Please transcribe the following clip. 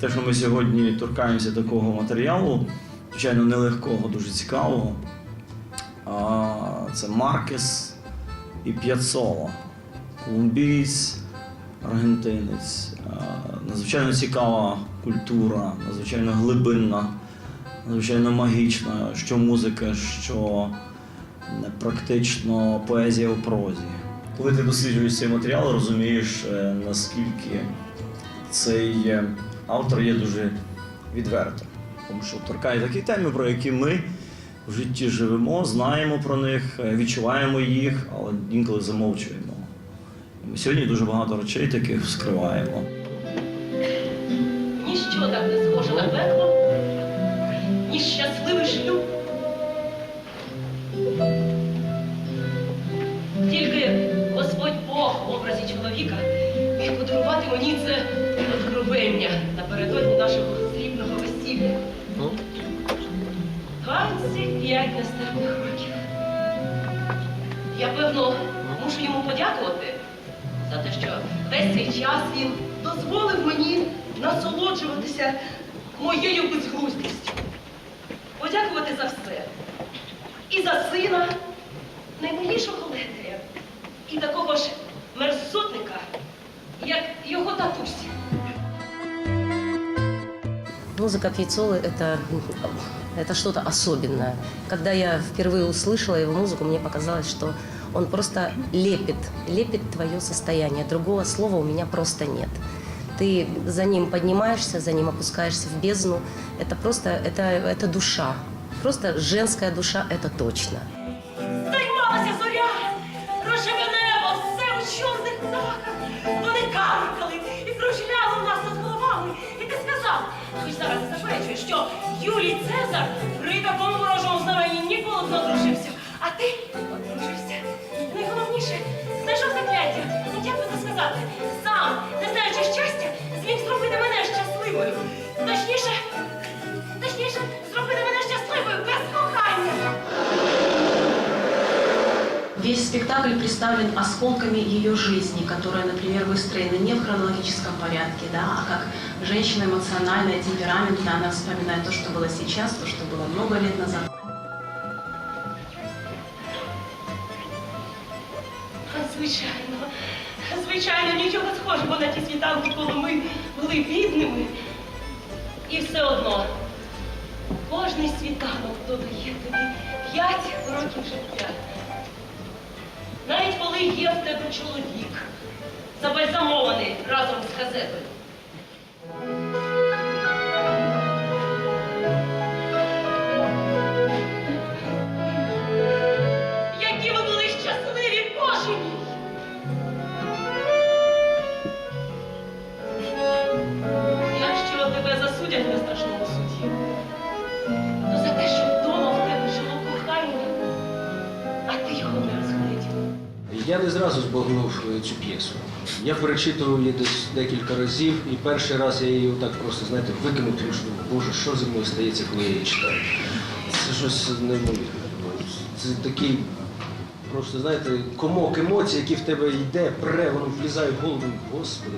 те, що ми сьогодні торкаємося такого матеріалу, звичайно, нелегкого, дуже цікавого. Це Маркес і П'яцола, колумбієць, аргентинець. Надзвичайно цікава культура, надзвичайно глибинна, надзвичайно магічна, що музика, що е, практично поезія у прозі. Коли ти досліджуєш цей матеріал, розумієш, е, наскільки цей е, автор є дуже відвертим. Тому що торкає такі теми, про які ми в житті живемо, знаємо про них, е, відчуваємо їх, але інколи замовчуємо. Ми сьогодні дуже багато речей таких вскриваємо. Ніщо так не схоже на пекло, ніж щасливий шлюб. Подарувати мені це откровення напередодні нашого срібного весілля. 25 нестерпних років. Я, певно, мушу йому подякувати за те, що весь цей час він дозволив мені насолоджуватися моєю безглуздістю. Подякувати за все. І за сина, наймилішого ледаря, і такого ж його татусь. Музыка Пьяцолы это, это что-то особенное. Когда я впервые услышала его музыку, мне показалось, что он просто лепит, лепит твое состояние. Другого слова у меня просто нет. Ты за ним поднимаешься, за ним опускаешься в бездну. Это просто, это, это душа. Просто женская душа, это точно. Юлій Цезар при такому ворожому знаменні ніколи б не одружився. А ти одружився. Найголовніше, знайшов закляття. Ну як би це сказати? Сам, не знаючи щастя, зміг зробити мене щасливою. Весь спектакль представлен осколками ее жизни, которые, например, выстроены не в хронологическом порядке, да, а как женщина эмоциональная, темпераментная, она вспоминает то, что было сейчас, то, что было много лет назад. Звичайно, звичайно, нічого схожого на ті світанки, коли ми були бідними. І все одно, кожний світанок додає тобі п'ять років життя. Навіть коли є в тебе чоловік, забальзамований разом з газетою. Я не зразу збагнув цю п'єсу. Я перечитував її десь декілька разів, і перший раз я її так просто, знаєте, викинув, тому що боже, що зі мною стається, коли я її читаю. Це щось неймовірне. Це такий, просто, знаєте, комок емоцій, який в тебе йде, пре, воно влізає в голову. Господи.